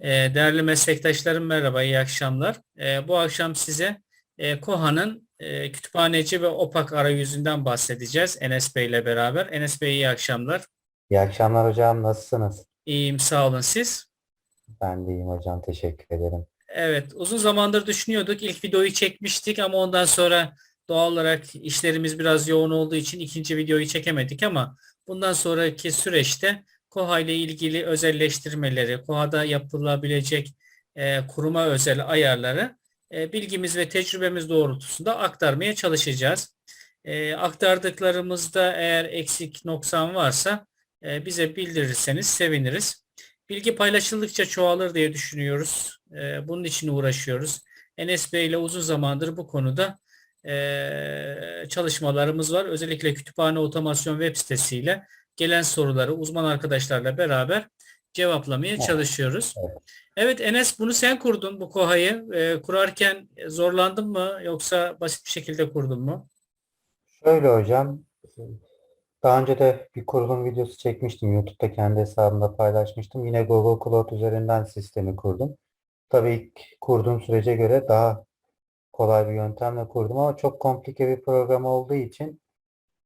Ee, Değerli meslektaşlarım merhaba, iyi akşamlar. Ee, Bu akşam size e, Koha'nın e, kütüphaneci ve OPAK arayüzünden bahsedeceğiz Enes Bey ile beraber. Enes Bey iyi akşamlar. İyi akşamlar hocam. Nasılsınız? İyiyim, sağ olun siz. Ben de iyiyim hocam. Teşekkür ederim. Evet, uzun zamandır düşünüyorduk. İlk videoyu çekmiştik ama ondan sonra doğal olarak işlerimiz biraz yoğun olduğu için ikinci videoyu çekemedik ama bundan sonraki süreçte KOHA ile ilgili özelleştirmeleri, KOHA'da yapılabilecek e, kuruma özel ayarları e, bilgimiz ve tecrübemiz doğrultusunda aktarmaya çalışacağız. E, aktardıklarımızda eğer eksik noksan varsa e, bize bildirirseniz seviniriz. Bilgi paylaşıldıkça çoğalır diye düşünüyoruz. Ee, bunun için uğraşıyoruz. Enes Bey ile uzun zamandır bu konuda ee, çalışmalarımız var. Özellikle kütüphane otomasyon web sitesiyle gelen soruları uzman arkadaşlarla beraber cevaplamaya Evet. çalışıyoruz. Evet. Evet Enes bunu sen kurdun bu KOHA'yı. Ee, kurarken zorlandın mı yoksa basit bir şekilde kurdun mu? Şöyle hocam. Daha önce de bir kurulum videosu çekmiştim. YouTube'da kendi hesabımda paylaşmıştım. Yine Google Cloud üzerinden sistemi kurdum. Tabii ilk kurduğum sürece göre daha kolay bir yöntemle kurdum ama çok komplike bir program olduğu için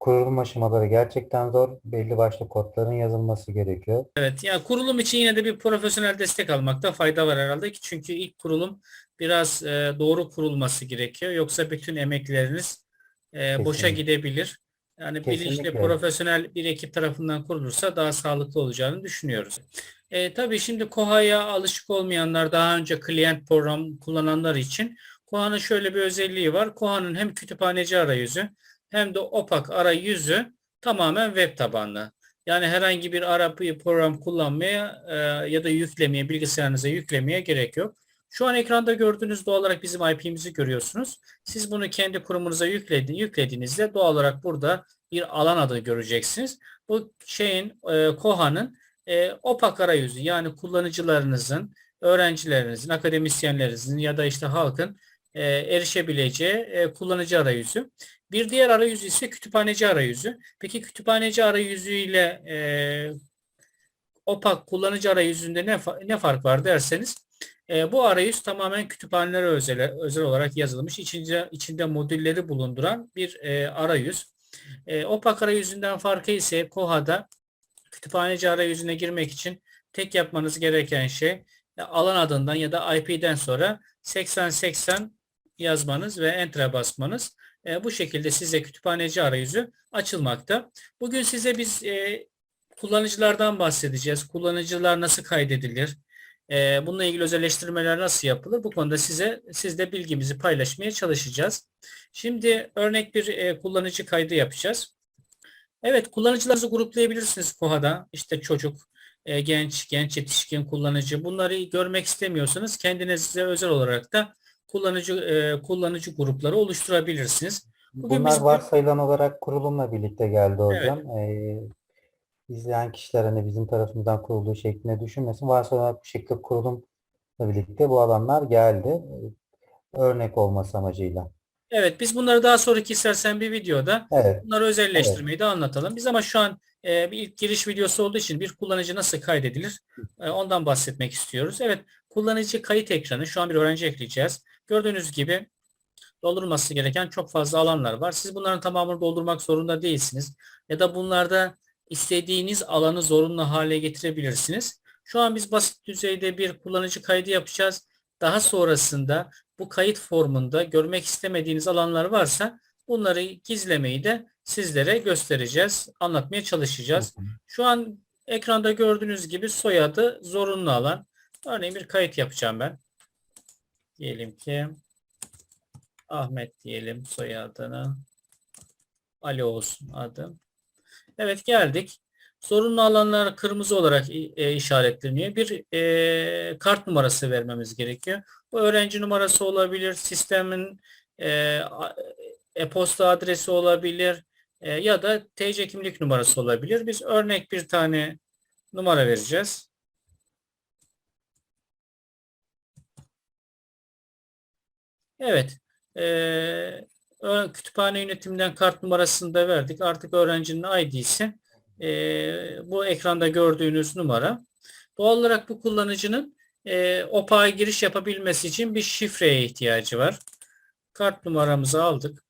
kurulum aşamaları gerçekten zor. Belli başlı kodların yazılması gerekiyor. Evet, yani kurulum için yine de bir profesyonel destek almakta fayda var herhalde ki çünkü ilk kurulum biraz e, doğru kurulması gerekiyor. Yoksa bütün emekleriniz e, boşa gidebilir. Yani bilinçli, profesyonel bir ekip tarafından kurulursa daha sağlıklı olacağını düşünüyoruz. E, tabii şimdi Koha'ya alışık olmayanlar, daha önce client program kullananlar için Koha'nın şöyle bir özelliği var. Koha'nın hem kütüphaneci arayüzü hem de OPAK arayüzü tamamen web tabanlı. Yani herhangi bir ara bir program kullanmaya e, ya da yüklemeye, bilgisayarınıza yüklemeye gerek yok. Şu an ekranda gördüğünüz doğal olarak bizim IP'mizi görüyorsunuz. Siz bunu kendi kurumunuza yükledi, yüklediğinizde doğal olarak burada bir alan adı göreceksiniz. Bu şeyin e, Koha'nın e, OPAK arayüzü yani kullanıcılarınızın, öğrencilerinizin, akademisyenlerinizin ya da işte halkın e, erişebileceği e, kullanıcı arayüzü. Bir diğer arayüzü ise kütüphaneci arayüzü. Peki kütüphaneci arayüzüyle e, OPAK kullanıcı arayüzünde ne, ne fark var derseniz e, bu arayüz tamamen kütüphanelere özel, özel olarak yazılmış. İçinde, içinde modülleri bulunduran bir e, arayüz. E, OPAK arayüzünden farkı ise Koha'da kütüphaneci arayüzüne girmek için tek yapmanız gereken şey alan adından ya da IP'den sonra 8080 yazmanız ve Enter'a basmanız. E, bu şekilde size kütüphaneci arayüzü açılmakta. Bugün size biz e, kullanıcılardan bahsedeceğiz. Kullanıcılar nasıl kaydedilir? E, bununla ilgili özelleştirmeler nasıl yapılır? Bu konuda size sizde bilgimizi paylaşmaya çalışacağız. Şimdi örnek bir e, kullanıcı kaydı yapacağız. Evet, kullanıcılarınızı gruplayabilirsiniz Koha'da. İşte çocuk, e, genç, genç yetişkin kullanıcı. Bunları görmek istemiyorsanız kendinize özel olarak da kullanıcı e, kullanıcı grupları oluşturabilirsiniz. Bugün Bunlar biz varsayılan olarak kurulumla birlikte geldi hocam. Ee, izleyen kişiler hani bizim tarafımızdan kurulduğu şeklinde düşünmesin. Varsayılan bu şekilde kurulumla birlikte bu alanlar geldi. Ee, Örnek olması amacıyla. Evet, biz bunları daha sonraki istersen bir videoda Evet. bunları özelleştirmeyi de anlatalım. Biz ama şu an e, bir ilk giriş videosu olduğu için bir kullanıcı nasıl kaydedilir e, ondan bahsetmek istiyoruz. Evet, kullanıcı kayıt ekranı şu an bir öğrenci ekleyeceğiz. Gördüğünüz gibi doldurulması gereken çok fazla alanlar var. Siz bunların tamamını doldurmak zorunda değilsiniz. Ya da bunlarda istediğiniz alanı zorunlu hale getirebilirsiniz. Şu an biz basit düzeyde bir kullanıcı kaydı yapacağız. Daha sonrasında bu kayıt formunda görmek istemediğiniz alanlar varsa bunları gizlemeyi de sizlere göstereceğiz, anlatmaya çalışacağız. Şu an ekranda gördüğünüz gibi soyadı zorunlu alan. Örneğin bir kayıt yapacağım ben. Diyelim ki Ahmet diyelim soyadını. Ali olsun adı. Evet geldik. Zorunlu alanlar kırmızı olarak e, işaretleniyor. Bir e, kart numarası vermemiz gerekiyor. Bu öğrenci numarası olabilir, sistemin e, e-posta adresi olabilir e, ya da TC kimlik numarası olabilir. Biz örnek bir tane numara vereceğiz. Evet. E, kütüphane yönetiminden kart numarasını da verdik. Artık öğrencinin ID'si e, bu ekranda gördüğünüz numara. Doğal olarak bu kullanıcının e, OPA'ya giriş yapabilmesi için bir şifreye ihtiyacı var. Kart numaramızı aldık.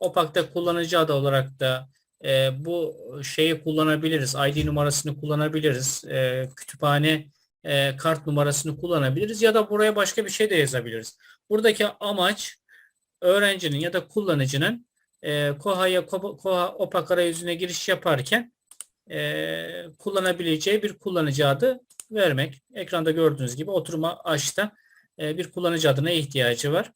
OPAK'ta kullanıcı adı olarak da e, bu şeyi kullanabiliriz. ID numarasını kullanabiliriz. E, kütüphane e, kart numarasını kullanabiliriz ya da buraya başka bir şey de yazabiliriz. Buradaki amaç öğrencinin ya da kullanıcının e, Koha'ya Ko- Koha OPAK arayüzüne giriş yaparken e, kullanabileceği bir kullanıcı adı vermek. Ekranda gördüğünüz gibi oturma açta e, bir kullanıcı adına ihtiyacı var.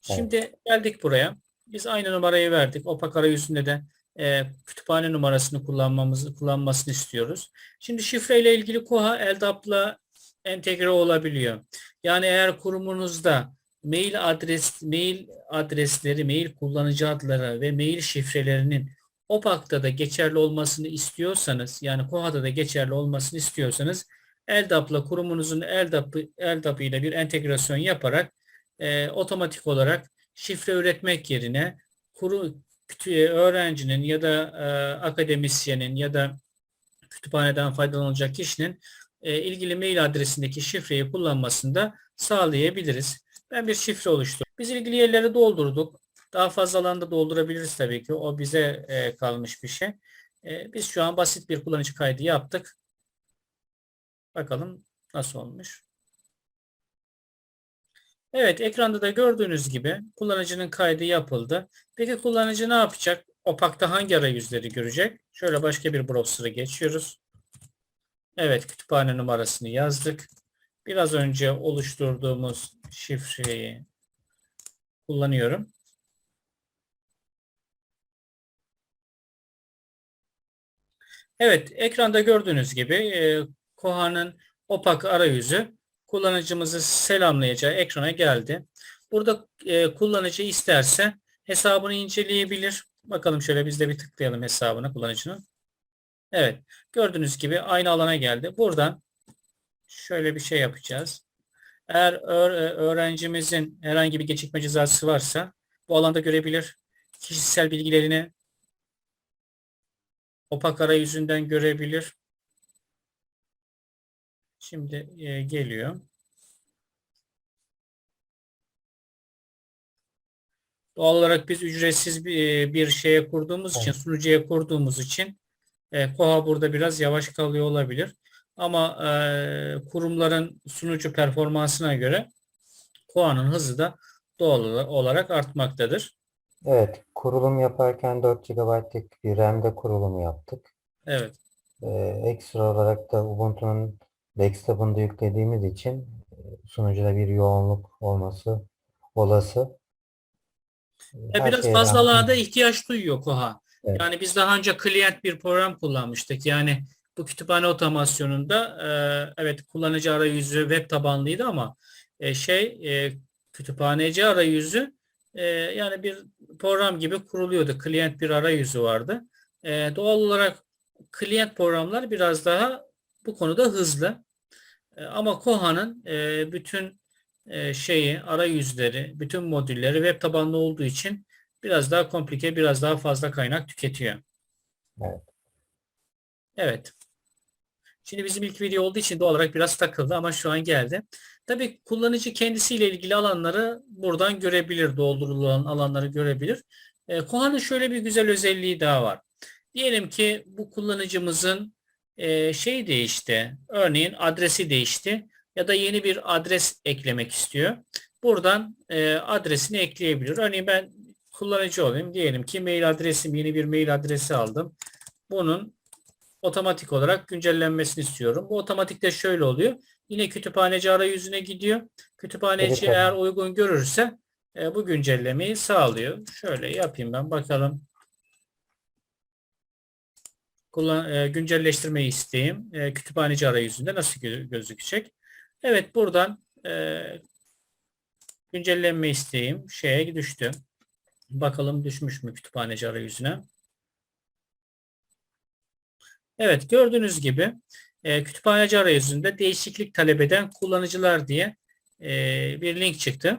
Şimdi geldik buraya. Biz aynı numarayı verdik. OPAK arayüzünde de e, kütüphane numarasını kullanmamızı kullanmasını istiyoruz. Şimdi şifreyle ilgili Koha LDAP'la entegre olabiliyor. Yani eğer kurumunuzda mail adres, mail adresleri, mail kullanıcı adları ve mail şifrelerinin OPAK'ta da geçerli olmasını istiyorsanız, yani KOHA'da da geçerli olmasını istiyorsanız LDAP'la kurumunuzun LDAP, LDAP ile bir entegrasyon yaparak e, otomatik olarak şifre üretmek yerine kuru kütü- öğrencinin ya da e, akademisyenin ya da kütüphaneden faydalanacak kişinin e, ilgili mail adresindeki şifreyi kullanmasını da sağlayabiliriz. Ben bir şifre oluşturdum. Biz ilgili yerleri doldurduk. Daha fazla alanda doldurabiliriz tabii ki. O bize e, kalmış bir şey. E, biz şu an basit bir kullanıcı kaydı yaptık. Bakalım nasıl olmuş. Evet, ekranda da gördüğünüz gibi kullanıcının kaydı yapıldı. Peki kullanıcı ne yapacak? OPAK'ta hangi arayüzleri görecek? Şöyle başka bir browser'a geçiyoruz. Evet, kütüphane numarasını yazdık. Biraz önce oluşturduğumuz şifreyi kullanıyorum. Evet, ekranda gördüğünüz gibi e, Koha'nın opak arayüzü kullanıcımızı selamlayacağı ekrana geldi. Burada e, kullanıcı isterse hesabını inceleyebilir. Bakalım şöyle biz de bir tıklayalım hesabına kullanıcının. Evet, gördüğünüz gibi aynı alana geldi. Buradan şöyle bir şey yapacağız. Eğer öğ- öğrencimizin herhangi bir gecikme cezası varsa bu alanda görebilir. Kişisel bilgilerini opak arayüzünden görebilir. Şimdi e, geliyor. Doğal olarak biz ücretsiz bir, bir şeye kurduğumuz için, sunucuya kurduğumuz için e, Koha burada biraz yavaş kalıyor olabilir. Ama e, kurumların sunucu performansına göre Koha'nın hızı da doğal olarak artmaktadır. Evet, kurulum yaparken 4 GB'lık bir RAM'de kurulumu yaptık. Evet. Ee, ekstra olarak da Ubuntu'nun desktop'unu da yüklediğimiz için e, sunucuda bir yoğunluk olması olası. Ya Her biraz şeye fazla rağmen- alana da ihtiyaç duyuyor Koha. Evet. Yani biz daha önce client bir program kullanmıştık. Yani bu kütüphane otomasyonunda e, evet kullanıcı arayüzü web tabanlıydı ama e, şey e, kütüphaneci arayüzü e, yani bir program gibi kuruluyordu. Client bir arayüzü vardı. E, doğal olarak client programlar biraz daha bu konuda hızlı. E, ama Koha'nın e, bütün e, şeyi, arayüzleri, bütün modülleri web tabanlı olduğu için biraz daha komplike, biraz daha fazla kaynak tüketiyor. Evet. Evet. Şimdi bizim ilk video olduğu için doğal olarak biraz takıldı ama şu an geldi. Tabii kullanıcı kendisiyle ilgili alanları buradan görebilir, doldurulan alanları görebilir. E, Koha'nın şöyle bir güzel özelliği daha var. Diyelim ki bu kullanıcımızın e, şey değişti, örneğin adresi değişti ya da yeni bir adres eklemek istiyor. Buradan e, adresini ekleyebilir. Örneğin ben kullanıcı olayım. Diyelim ki mail adresim, yeni bir mail adresi aldım. Bunun otomatik olarak güncellenmesini istiyorum. Bu otomatikte şöyle oluyor. Yine kütüphaneci arayüzüne gidiyor. Kütüphaneci Evet, eğer uygun görürse e, bu güncellemeyi sağlıyor. Şöyle yapayım ben bakalım. Kullan, e, güncelleştirmeyi isteyeyim. E, kütüphaneci arayüzünde nasıl gö- gözükecek? Evet buradan e, güncellenme isteğim şeye düştü. Bakalım düşmüş mü kütüphaneci arayüzüne. Evet gördüğünüz gibi e, kütüphaneci arayüzünde değişiklik talep eden kullanıcılar diye e, bir link çıktı.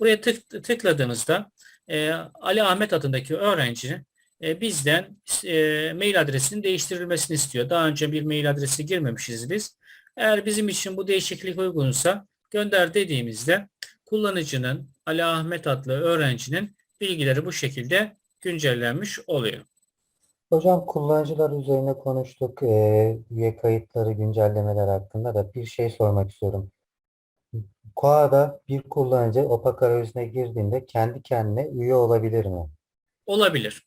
Buraya tık, tıkladığınızda e, Ali Ahmet adındaki öğrenci e, bizden e, mail adresinin değiştirilmesini istiyor. Daha önce bir mail adresi girmemişiz biz. Eğer bizim için bu değişiklik uygunsa gönder dediğimizde kullanıcının Ali Ahmet adlı öğrencinin bilgileri bu şekilde güncellenmiş oluyor. Hocam kullanıcılar üzerine konuştuk. Ee, üye kayıtları, güncellemeler hakkında da bir şey sormak istiyorum. Koa'da bir kullanıcı OPAK arayüzüne girdiğinde kendi kendine üye olabilir mi? Olabilir.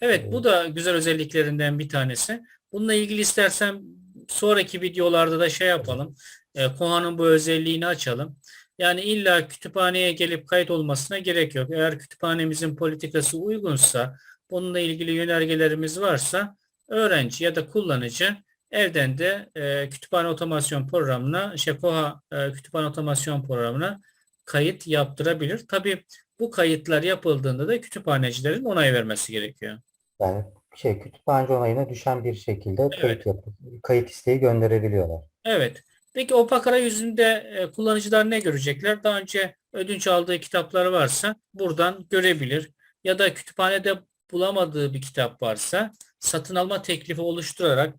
Evet, bu da güzel özelliklerinden bir tanesi. Bununla ilgili istersen sonraki videolarda da şey yapalım. E, Koha'nın bu özelliğini açalım. Yani illa kütüphaneye gelip kayıt olmasına gerek yok. Eğer kütüphanemizin politikası uygunsa, bununla ilgili yönergelerimiz varsa öğrenci ya da kullanıcı evden de e, kütüphane otomasyon programına, şey Koha e, kütüphane otomasyon programına kayıt yaptırabilir. Tabii bu kayıtlar yapıldığında da kütüphanecilerin onay vermesi gerekiyor. Yani şey kütüphaneci onayına düşen bir şekilde Evet. kayıt yapıp kayıt isteği gönderebiliyorlar. Evet. Peki OPAK arayüzünde e, kullanıcılar ne görecekler? Daha önce ödünç aldığı kitapları varsa buradan görebilir. Ya da kütüphanede bulamadığı bir kitap varsa satın alma teklifi oluşturarak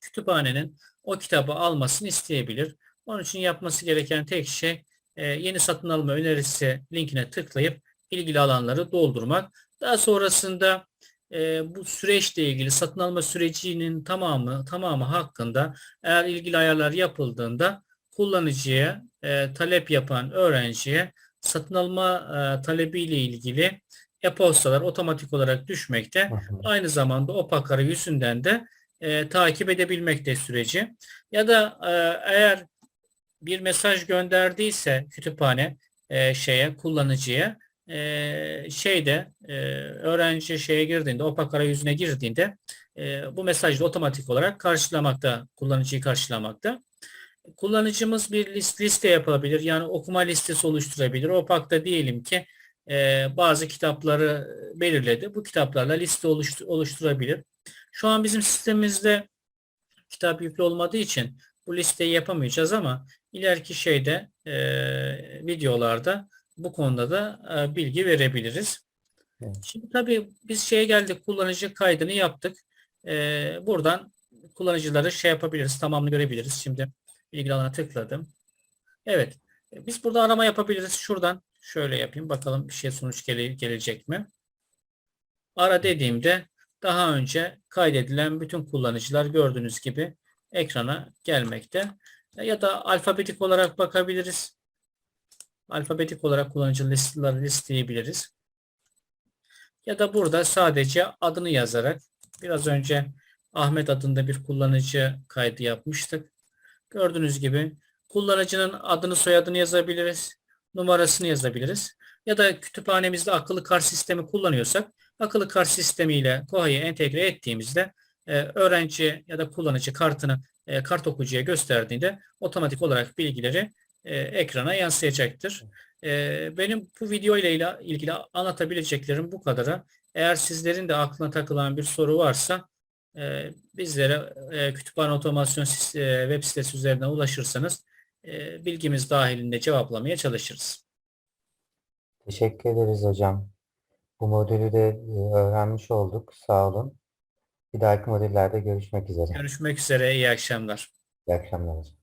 kütüphanenin o kitabı almasını isteyebilir. Onun için yapması gereken tek şey e, yeni satın alma önerisi linkine tıklayıp ilgili alanları doldurmak. Daha sonrasında e, bu süreçle ilgili satın alma sürecinin tamamı tamamı hakkında eğer ilgili ayarlar yapıldığında kullanıcıya e, talep yapan öğrenciye satın alma talebiyle ilgili e-postalar otomatik olarak düşmekte. Aynı zamanda OPAK arayüzünden de e, takip edebilmekte süreci. Ya da e, eğer bir mesaj gönderdiyse kütüphane e, şeye kullanıcıya e, şeyde e, öğrenci şeye girdiğinde OPAK arayüzüne girdiğinde e, bu mesajı da otomatik olarak karşılamakta, kullanıcıyı karşılamakta. Kullanıcımız bir list, liste yapabilir. Yani okuma listesi oluşturabilir. OPAK'ta diyelim ki e, bazı kitapları belirledi. Bu kitaplarla liste oluştu- oluşturabilir. Şu an bizim sistemimizde kitap yüklü olmadığı için bu listeyi yapamayacağız ama ileriki şeyde e, videolarda bu konuda da e, bilgi verebiliriz. Evet. Şimdi tabii biz şeye geldik kullanıcı kaydını yaptık. E, buradan kullanıcıları şey yapabiliriz, tamamını görebiliriz. Şimdi ilgili alana tıkladım. Evet. e, Biz burada arama yapabiliriz. Şuradan şöyle yapayım. Bakalım bir şey sonuç gele- gelecek mi? Ara dediğimde daha önce kaydedilen bütün kullanıcılar gördüğünüz gibi ekrana gelmekte. E, Ya da alfabetik olarak bakabiliriz. Alfabetik olarak kullanıcı listeleri listeyebiliriz. Ya da burada sadece adını yazarak biraz önce Ahmet adında bir kullanıcı kaydı yapmıştık. Gördüğünüz gibi kullanıcının adını soyadını yazabiliriz. Numarasını yazabiliriz. Ya da kütüphanemizde akıllı kart sistemi kullanıyorsak akıllı kart sistemiyle Koha'yı entegre ettiğimizde e, öğrenci ya da kullanıcı kartını e, kart okuyucuya gösterdiğinde otomatik olarak bilgileri e, ekrana yansıyacaktır. E, benim bu video ile ilgili anlatabileceklerim bu kadarı. Eğer sizlerin de aklına takılan bir soru varsa e, bizlere e, kütüphane otomasyon e, web sitesi üzerinden ulaşırsanız e, bilgimiz dahilinde cevaplamaya çalışırız. Teşekkür ederiz hocam. Bu modülü de e, öğrenmiş olduk. Sağ olun. Bir dahaki modüllerde görüşmek üzere. Görüşmek üzere, iyi akşamlar. İyi akşamlar hocam.